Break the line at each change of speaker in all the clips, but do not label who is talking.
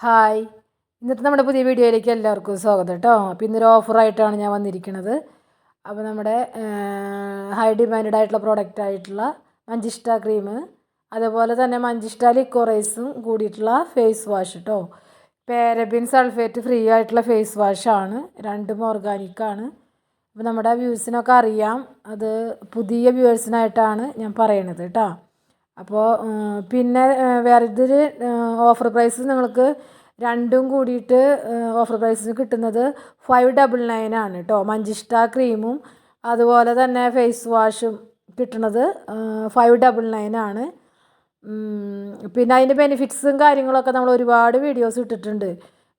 Hi. ഇന്നത്തെ നമ്മുടെ പുതിയ വീഡിയോയിലേക്ക് എല്ലാവർക്കും സ്വാഗതം കേട്ടോ. അപ്പോൾ ഇന്നൊരു ഓഫറായിട്ടാണ് ഞാൻ വന്നിരിക്കുന്നത് അപ്പോൾ നമ്മുടെ ഹൈ ഡിമാൻഡ് ആയിട്ടുള്ള പ്രോഡക്റ്റ് ആയിട്ടുള്ള മഞ്ചിഷ്ട ക്രീം അതേപോലെ തന്നെ മഞ്ചിഷ്ട ലിക്കോറൈസും കൂടിയിട്ടുള്ള ഫേസ് വാഷ് കേട്ടോ പാരബിൻ സൾഫേറ്റ് ഫ്രീ ആയിട്ടുള്ള ഫേസ് വാഷാണ് രണ്ടും ഓർഗാനിക്കാണ് അപ്പോൾ നമ്മുടെ വ്യൂസിനൊക്കെ അറിയാം. അത് പുതിയ വ്യൂവേഴ്സിനായിട്ടാണ് ഞാൻ പറയണത് കേട്ടോ. അപ്പോൾ പിന്നെ വേറെ ഇതൊരു ഓഫർ പ്രൈസ് നിങ്ങൾക്ക് രണ്ടും കൂടിയിട്ട് ഓഫർ പ്രൈസ് കിട്ടുന്നത് ഫൈവ് ഡബിൾ നയൻ ആണ് കേട്ടോ മഞ്ചിഷ്ട ക്രീമും അതുപോലെ തന്നെ ഫേസ് വാഷും കിട്ടുന്നത് ഫൈവ് ഡബിൾ നയൻ ആണ്. പിന്നെ അതിന്റെ ബെനിഫിറ്റ്സും കാര്യങ്ങളൊക്കെ നമ്മൾ ഒരുപാട് വീഡിയോസ് ഇട്ടിട്ടുണ്ട്.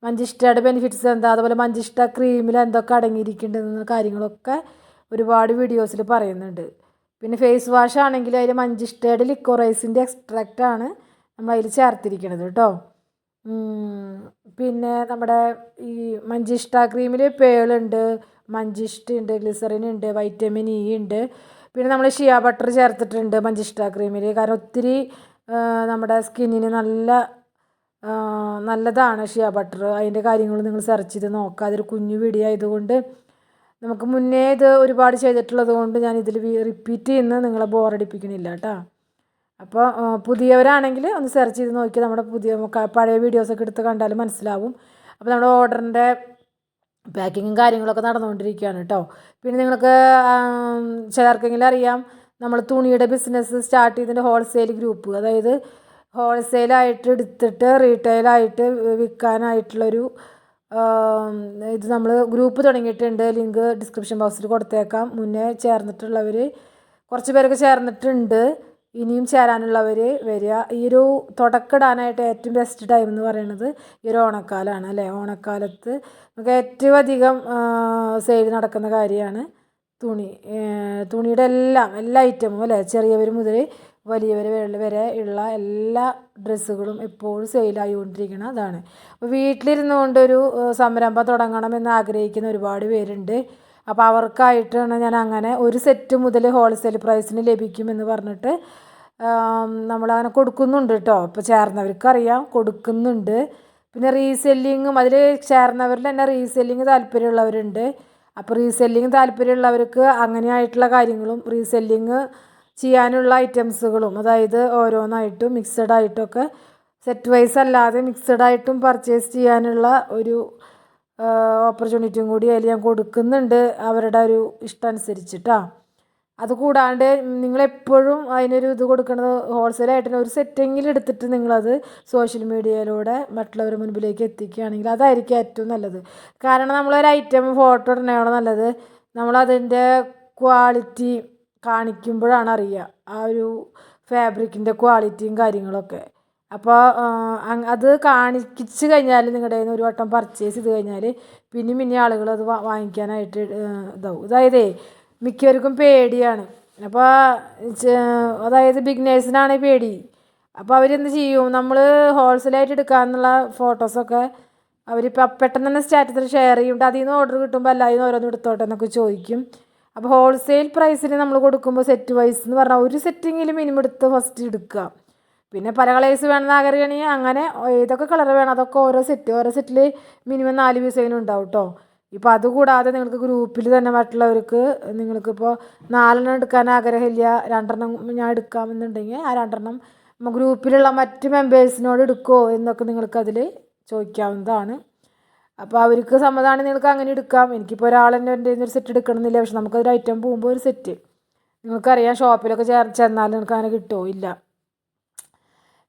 മഞ്ചിഷ്ടയുടെ ബെനിഫിറ്റ്സ് എന്താ അതുപോലെ മഞ്ചിഷ്ട ക്രീമിൽ എന്തൊക്കെ അടങ്ങിയിരിക്കുന്നുണ്ടെന്ന കാര്യങ്ങളൊക്കെ ഒരുപാട് വീഡിയോസിൽ പറയുന്നുണ്ട്. പിന്നെ ഫേസ് വാഷ് ആണെങ്കിൽ അതിൽ മഞ്ചിഷ്ടയുടെ എക്സ്ട്രാക്റ്റ് ആണ് നമ്മൾ അതിൽ ചേർത്തിരിക്കുന്നത് കേട്ടോ. പിന്നെ നമ്മുടെ ഈ മഞ്ചിഷ്ട ക്രീമിൽ പേളുണ്ട് മഞ്ചിഷ്ട ഉണ്ട് ഗ്ലിസറിൻ ഉണ്ട് വൈറ്റമിൻ ഇ ഉണ്ട്. പിന്നെ നമ്മൾ ഷിയ ബട്ടർ ചേർത്തിട്ടുണ്ട് മഞ്ചിഷ്ട ക്രീമിൽ കാരണം ഒത്തിരി നമ്മുടെ സ്കിന്നിന് നല്ല നല്ലതാണ് ഷിയ ബട്ടർ അതിന്റെ കാര്യങ്ങൾ നിങ്ങൾ സെർച്ച് ചെയ്ത് നോക്കുക അതൊരു കുഞ്ഞു വീഡിയോ ആയതുകൊണ്ട് നമുക്ക് മുന്നേ ഇത് ഒരുപാട് ചെയ്തിട്ടുള്ളത് കൊണ്ട് ഞാൻ ഇതിൽ റിപ്പീറ്റ് ചെയ്യുന്ന നിങ്ങളെ ബോറടിപ്പിക്കണില്ല കേട്ടോ അപ്പോൾ പുതിയവരാണെങ്കിൽ ഒന്ന് സെർച്ച് ചെയ്ത് നോക്കി നമ്മുടെ പുതിയ പഴയ വീഡിയോസൊക്കെ എടുത്ത് കണ്ടാലും മനസ്സിലാവും. അപ്പോൾ നമ്മുടെ ഓർഡറിന്റെ പാക്കിങ്ങും കാര്യങ്ങളൊക്കെ നടന്നുകൊണ്ടിരിക്കുകയാണ് കേട്ടോ പിന്നെ നിങ്ങൾക്ക് ചിലർക്കെങ്കിലും അറിയാം നമ്മൾ തുണിയുടെ ബിസിനസ് സ്റ്റാർട്ട് ചെയ്തതിന്റെ ഹോൾസെയിൽ ഗ്രൂപ്പ് അതായത് ഹോൾസെയിലായിട്ട് എടുത്തിട്ട് റീറ്റെയിലായിട്ട് വിൽക്കാനായിട്ടുള്ളൊരു ഇത് നമ്മൾ ഗ്രൂപ്പ് തുടങ്ങിയിട്ടുണ്ട്. ലിങ്ക് ഡിസ്ക്രിപ്ഷൻ ബോക്സിൽ കൊടുത്തേക്കാം. മുന്നേ ചേർന്നിട്ടുള്ളവർ കുറച്ച് പേരൊക്കെ ചേർന്നിട്ടുണ്ട്. ഇനിയും ചേരാനുള്ളവർ വരിക. ഈ ഒരു തുടക്കിടാനായിട്ട് ഏറ്റവും ബെസ്റ്റ് ടൈം എന്ന് പറയുന്നത് ഈ ഒരു ഓണക്കാലമാണ് അല്ലേ? ഓണക്കാലത്ത് നമുക്ക് ഏറ്റവും അധികം സെയിൽ നടക്കുന്ന കാര്യമാണ് തുണി. തുണിയുടെ എല്ലാം എല്ലാ ഐറ്റമും അല്ലേ? ചെറിയവർ മുതൽ വലിയവർ വരെ ഉള്ള എല്ലാ ഡ്രസ്സുകളും എപ്പോഴും സെയിലായിക്കൊണ്ടിരിക്കുന്നതാണ് അപ്പോൾ വീട്ടിലിരുന്നു കൊണ്ടൊരു സംരംഭം തുടങ്ങണമെന്ന് ആഗ്രഹിക്കുന്ന ഒരുപാട് പേരുണ്ട്. അപ്പോൾ അവർക്കായിട്ടാണ് ഞാൻ അങ്ങനെ ഒരു സെറ്റ് മുതൽ ഹോൾസെയിൽ പ്രൈസിന് ലഭിക്കുമെന്ന് പറഞ്ഞിട്ട് നമ്മളങ്ങനെ കൊടുക്കുന്നുണ്ട് കേട്ടോ അപ്പോൾ ചേർന്നവർക്കറിയാം കൊടുക്കുന്നുണ്ട്. പിന്നെ റീസെല്ലിങ്ങും അതിൽ ചേർന്നവരിൽ തന്നെ റീസെല്ലിങ് താല്പര്യമുള്ളവരുണ്ട്. അപ്പോൾ റീസെല്ലിങ് താല്പര്യമുള്ളവർക്ക് അങ്ങനെയായിട്ടുള്ള കാര്യങ്ങളും റീസെല്ലിങ് ചെയ്യാനുള്ള ഐറ്റംസുകളും അതായത് ഓരോന്നായിട്ടും മിക്സഡ് ആയിട്ടൊക്കെ സെറ്റ് വൈസ് അല്ലാതെ മിക്സഡ് ആയിട്ടും പർച്ചേസ് ചെയ്യാനുള്ള ഒരു ഓപ്പർച്യൂണിറ്റിയും കൂടി അതിൽ ഞാൻ കൊടുക്കുന്നുണ്ട് അവരുടെ ഒരു ഇഷ്ടം അനുസരിച്ചിട്ടാണ് അത് കൂടാണ്ട് നിങ്ങളെപ്പോഴും അതിനൊരു ഇത് കൊടുക്കുന്നത് ഹോൾസെയിലായിട്ട് ഒരു സെറ്റിങ്ങിൽ എടുത്തിട്ട് നിങ്ങളത് സോഷ്യൽ മീഡിയയിലൂടെ മറ്റുള്ളവരുടെ മുൻപിലേക്ക് എത്തിക്കുകയാണെങ്കിൽ അതായിരിക്കും ഏറ്റവും നല്ലത്. കാരണം നമ്മളൊരു ഐറ്റം ഫോട്ടോ ഇടണയാണ് നല്ലത്. നമ്മളതിന്റെ ക്വാളിറ്റി കാണിക്കുമ്പോഴാണ് അറിയുക ആ ഒരു ഫാബ്രിക്കിന്റെ ക്വാളിറ്റിയും കാര്യങ്ങളൊക്കെ. അപ്പോൾ അത് കാണിച്ച് കഴിഞ്ഞാൽ നിങ്ങളുടെ കയ്യിൽ നിന്ന് ഒരു വട്ടം പർച്ചേസ് ചെയ്ത് കഴിഞ്ഞാൽ പിന്നെയും പിന്നെ ആളുകൾ അത് വാങ്ങിക്കാനായിട്ട് ഇതാവും. അതായത് മിക്കവർക്കും പേടിയാണ്. അപ്പോൾ അതായത് ബിഗ്നേഴ്സിനാണ് പേടി. അപ്പോൾ അവരെന്ത് ചെയ്യും? നമ്മൾ ഹോൾസെയിലായിട്ട് എടുക്കാമെന്നുള്ള ഫോട്ടോസൊക്കെ അവരിപ്പോൾ പെട്ടെന്ന് തന്നെ സ്റ്റാറ്റസിൽ ഷെയർ ചെയ്യും. അതിൽ നിന്ന് ഓർഡർ കിട്ടുമ്പോൾ എല്ലാവരും ഓരോന്നും എടുത്തോട്ടെ എന്നൊക്കെ ചോദിക്കും. അപ്പോൾ ഹോൾസെയിൽ പ്രൈസിന് നമ്മൾ കൊടുക്കുമ്പോൾ സെറ്റ് വൈസ് എന്ന് പറഞ്ഞാൽ ഒരു സെറ്റിങ്ങിൽ മിനിമം എടുത്ത് ഫസ്റ്റ് എടുക്കുക. പിന്നെ പല കളേഴ്സ് വേണമെന്ന് ആഗ്രഹിക്കണി അങ്ങനെ ഏതൊക്കെ കളർ വേണം അതൊക്കെ ഓരോ സെറ്റ് ഓരോ സെറ്റിൽ മിനിമം നാല് പീസെങ്കിലും ഉണ്ടാവും കേട്ടോ ഇപ്പോൾ അതുകൂടാതെ നിങ്ങൾക്ക് ഗ്രൂപ്പിൽ തന്നെ മറ്റുള്ളവർക്ക് നിങ്ങൾക്കിപ്പോൾ നാലെണ്ണം എടുക്കാൻ ആഗ്രഹമില്ല രണ്ടെണ്ണം ഞാൻ എടുക്കാമെന്നുണ്ടെങ്കിൽ ആ രണ്ടെണ്ണം ഗ്രൂപ്പിലുള്ള മറ്റ് മെമ്പേഴ്സിനോട് എടുക്കുമോ എന്നൊക്കെ നിങ്ങൾക്കതിൽ ചോദിക്കാവുന്നതാണ്. അപ്പോൾ അവർക്ക് സമ്മതമാണ് നിങ്ങൾക്ക് അങ്ങനെ എടുക്കാം. എനിക്കിപ്പോൾ ഒരാളെന്നെ എന്റെ ഒരു സെറ്റ് എടുക്കണമെന്നില്ല. പക്ഷെ നമുക്കൊരു ഐറ്റം പോകുമ്പോൾ ഒരു സെറ്റ് നിങ്ങൾക്കറിയാം ഷോപ്പിലൊക്കെ ചേർ ചെന്നാൽ നിങ്ങൾക്ക് അങ്ങനെ കിട്ടുമോ ഇല്ല.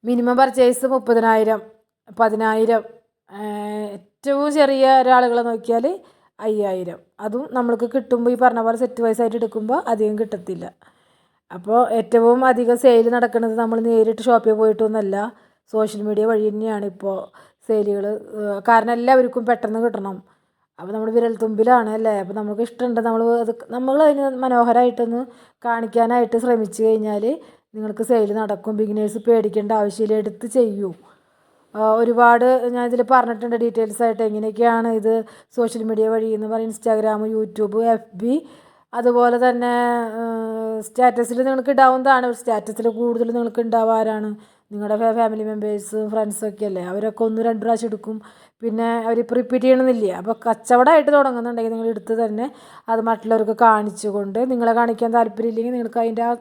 മിനിമം പർച്ചേസ് മുപ്പതിനായിരം പതിനായിരം ഏറ്റവും ചെറിയ ഒരാളുകളെ നോക്കിയാൽ അയ്യായിരം. അതും നമ്മൾക്ക് കിട്ടുമ്പോൾ ഈ പറഞ്ഞ പോലെ സെറ്റ് വൈസ് ആയിട്ട് എടുക്കുമ്പോൾ അധികം കിട്ടത്തില്ല. അപ്പോൾ ഏറ്റവും അധികം സെയിൽ നടക്കുന്നത് നമ്മൾ നേരിട്ട് ഷോപ്പിൽ പോയിട്ടൊന്നുമല്ല സോഷ്യൽ മീഡിയ വഴി തന്നെയാണ് ഇപ്പോൾ സെയിലുകൾ കാരണം എല്ലാവർക്കും പെട്ടെന്ന് കിട്ടണം. അപ്പോൾ നമ്മൾ വിരൽത്തുമ്പിലാണ് അല്ലേ? അപ്പോൾ നമുക്ക് ഇഷ്ടമുണ്ട് നമ്മൾ അത് നമ്മൾ അതിന് മനോഹരമായിട്ടൊന്ന് കാണിക്കാനായിട്ട് ശ്രമിച്ചു കഴിഞ്ഞാൽ നിങ്ങൾക്ക് സെയിൽ നടക്കും. ബിഗിനേഴ്സ് പേടിക്കേണ്ട ആവശ്യമില്ല. എടുത്ത് ചെയ്യൂ. ഒരുപാട് ഞാൻ ഇതിൽ പറഞ്ഞിട്ടുണ്ട് ഡീറ്റെയിൽസ് ആയിട്ട് എങ്ങനെയൊക്കെയാണ് ഇത് സോഷ്യൽ മീഡിയ വഴി എന്ന് പറയുന്നത് ഇൻസ്റ്റാഗ്രാം യൂട്യൂബ് എഫ് ബി അതുപോലെ തന്നെ സ്റ്റാറ്റസിൽ നിങ്ങൾക്ക് ഇടാവുന്നതാണ്. സ്റ്റാറ്റസിൽ കൂടുതൽ നിങ്ങൾക്ക് ഉണ്ടാവാറാണ് നിങ്ങളുടെ ഫാമിലി മെമ്പേഴ്സ് ഫ്രണ്ട്സൊക്കെ അല്ലേ? അവരൊക്കെ ഒന്ന് രണ്ട് പ്രാവശ്യം എടുക്കും. പിന്നെ അവരിപ്പോൾ റിപ്പീറ്റ് ചെയ്യണമെന്നില്ല അപ്പോൾ കച്ചവടമായിട്ട് തുടങ്ങുന്നുണ്ടെങ്കിൽ നിങ്ങൾ എടുത്ത് തന്നെ അത് മറ്റുള്ളവർക്ക് കാണിച്ചുകൊണ്ട് നിങ്ങളെ കാണിക്കാൻ താല്പര്യമില്ലെങ്കിൽ നിങ്ങൾക്ക് അതിന്റെ ആ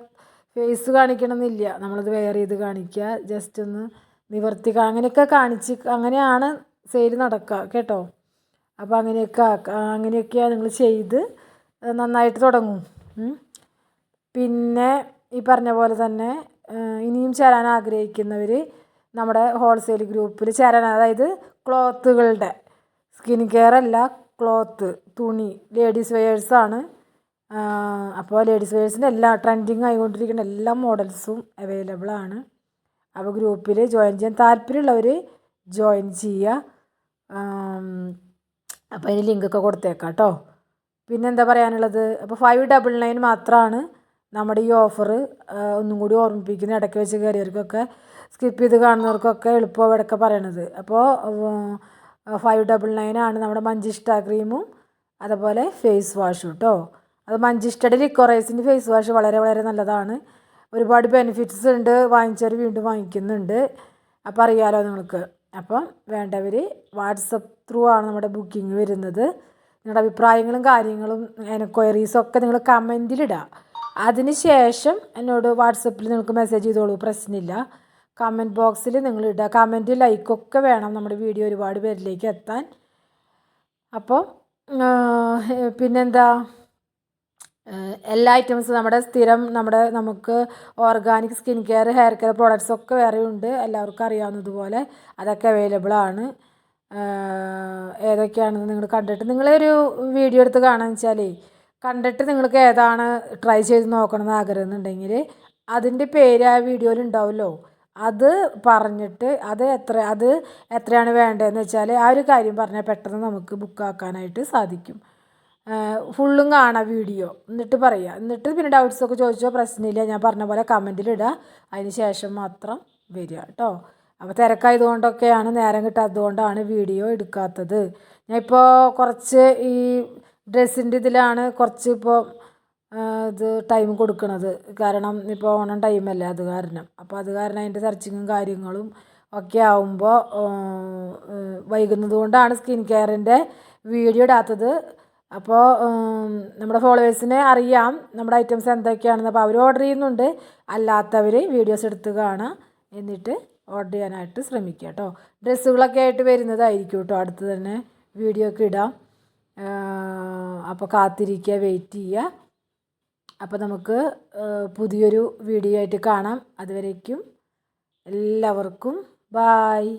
ഫേസ് കാണിക്കണമെന്നില്ല നമ്മളത് വെയർ ചെയ്ത് കാണിക്കുക. ജസ്റ്റ് ഒന്ന് നിവർത്തിക്കുക അങ്ങനെയൊക്കെ കാണിച്ച് അങ്ങനെയാണ് സെയിൽ നടക്കുക കേട്ടോ? അപ്പോൾ അങ്ങനെയൊക്കെ അങ്ങനെയൊക്കെയാണ് നിങ്ങൾ ചെയ്ത് നന്നായിട്ട് തുടങ്ങും. പിന്നെ ഈ പറഞ്ഞ പോലെ തന്നെ ഇനിയും ചേരാൻ ആഗ്രഹിക്കുന്നവർ നമ്മുടെ ഹോൾസെയിൽ ഗ്രൂപ്പിൽ ചേരാൻ അതായത് ക്ലോത്തുകളുടെ സ്കിൻ കെയർ അല്ല ക്ലോത്ത് തുണി ലേഡീസ് വെയേഴ്സാണ് അപ്പോൾ ലേഡീസ് വെയേഴ്സിന്റെ എല്ലാ ട്രെൻഡിങ് ആയിക്കൊണ്ടിരിക്കുന്ന എല്ലാ മോഡൽസും അവൈലബിൾ ആണ്. അപ്പോൾ ഗ്രൂപ്പിൽ ജോയിൻ ചെയ്യാൻ താല്പര്യമുള്ളവർ ജോയിൻ ചെയ്യുക അപ്പോൾ അതിന് ലിങ്കൊക്കെ കൊടുത്തേക്കാം കേട്ടോ പിന്നെന്താ പറയാനുള്ളത്? അപ്പോൾ ഫൈവ് ഡബിൾ നയൻ മാത്രമാണ് നമ്മുടെ ഈ ഓഫർ ഒന്നും കൂടി ഓർമ്മിപ്പിക്കുന്ന ഇടയ്ക്ക് വെച്ച് കയറിയവർക്കൊക്കെ സ്കിപ്പ് ചെയ്ത് കാണുന്നവർക്കൊക്കെ എളുപ്പം ഇടയ്ക്ക് പറയണത്. അപ്പോൾ ഫൈവ് ഡബിൾ നയൻ ആണ് നമ്മുടെ മഞ്ചിഷ്ട ക്രീമും അതുപോലെ ഫേസ് വാഷും കേട്ടോ അത് മഞ്ചിഷ്ടയുടെ ലിക്കോറൈസിന്റെ ഫേസ് വാഷ് വളരെ വളരെ നല്ലതാണ്. ഒരുപാട് ബെനിഫിറ്റ്സ് ഉണ്ട് വാങ്ങിച്ചവർ വീണ്ടും വാങ്ങിക്കുന്നുണ്ട്. അപ്പോൾ അറിയാലോ നിങ്ങൾക്ക്. അപ്പം വേണ്ടവർ വാട്സപ്പ് ത്രൂ ആണ് നമ്മുടെ ബുക്കിംഗ് വരുന്നത്. നിങ്ങളുടെ അഭിപ്രായങ്ങളും കാര്യങ്ങളും എൻക്വയറീസും ഒക്കെ നിങ്ങൾ കമന്റിലിടുക അതിന് ശേഷം എന്നോട് വാട്സപ്പിൽ നിങ്ങൾക്ക് മെസ്സേജ് ചെയ്തോളൂ പ്രശ്നമില്ല. കമന്റ് ബോക്സിൽ നിങ്ങൾ ഇടുക. കമന്റ് ലൈക്കൊക്കെ വേണം നമ്മുടെ വീഡിയോ ഒരുപാട് പേരിലേക്ക് എത്താൻ. അപ്പോൾ പിന്നെന്താ? എല്ലാ ഐറ്റംസും നമ്മുടെ സ്ഥിരം നമ്മുടെ നമുക്ക് organic skin care hair care products ഒക്കെ വേറെ ഉണ്ട്. എല്ലാവർക്കും അറിയാവുന്നതുപോലെ അതൊക്കെ അവൈലബിൾ ആണ്. ഏതൊക്കെയാണെന്ന് നിങ്ങൾ കണ്ടിട്ട് നിങ്ങളൊരു വീഡിയോ എടുത്ത് കാണാന്ന് വെച്ചാലേ കണ്ടിട്ട് നിങ്ങൾക്ക് ഏതാണ് ട്രൈ ചെയ്ത് നോക്കണമെന്ന് ആഗ്രഹം എന്നുണ്ടെങ്കിൽ അതിന്റെ പേര് ആ വീഡിയോയിൽ ഉണ്ടാവുമല്ലോ. അത് പറഞ്ഞിട്ട് അത് എത്ര അത് എത്രയാണ് വേണ്ടതെന്ന് വെച്ചാൽ ആ ഒരു കാര്യം പറഞ്ഞാൽ പെട്ടെന്ന് നമുക്ക് ബുക്ക് ആക്കാനായിട്ട് സാധിക്കും. ഫുള്ളും കാണാം വീഡിയോ. എന്നിട്ട് പറയുക എന്നിട്ട് പിന്നെ ഡൗട്ട്സ് ഒക്കെ ചോദിച്ചോ പ്രശ്നമില്ല ഞാൻ പറഞ്ഞ പോലെ കമന്റിലിടുക അതിന് ശേഷം മാത്രം വരിക കേട്ടോ. അപ്പോൾ തിരക്കായതുകൊണ്ടൊക്കെയാണ് നേരം കിട്ടാത്തതുകൊണ്ടാണ് വീഡിയോ എടുക്കാത്തത്. ഞാൻ ഇപ്പോൾ കുറച്ച് ഈ ഡ്രസ്സിന്റെ ഇതിലാണ് കുറച്ച് ഇപ്പോൾ ഇത് ടൈം കൊടുക്കുന്നത് കാരണം ഇപ്പോൾ ഓണം ടൈമല്ലേ അത് കാരണം. അപ്പോൾ അത് കാരണം അതിന്റെ സെർച്ചിങ്ങും കാര്യങ്ങളും ഒക്കെ ആവുമ്പോൾ വൈകുന്നത് കൊണ്ടാണ് സ്കിൻ കെയറിന്റെ വീഡിയോ ഇടാത്തത്. അപ്പോൾ നമ്മുടെ ഫോളോവേഴ്സിനെ അറിയാം നമ്മുടെ ഐറ്റംസ് എന്തൊക്കെയാണെന്ന്. അപ്പോൾ അവർ ഓർഡർ ചെയ്യുന്നുണ്ട്. അല്ലാത്തവർ വീഡിയോസ് എടുത്ത് കാണുക. എന്നിട്ട് ഓർഡർ ചെയ്യാനായിട്ട് ശ്രമിക്കുക കേട്ടോ. ഡ്രസ്സുകളൊക്കെ ആയിട്ട് വരുന്നതായിരിക്കും കേട്ടോ. അടുത്ത് തന്നെ വീഡിയോ ഒക്കെ ഇടാം. അപ്പോൾ കാത്തിരിക്കുക വെയിറ്റ് ചെയ്യുക അപ്പോൾ നമുക്ക് പുതിയൊരു വീഡിയോ ആയിട്ട് കാണാം. അതുവരേക്കും എല്ലാവർക്കും ബായ്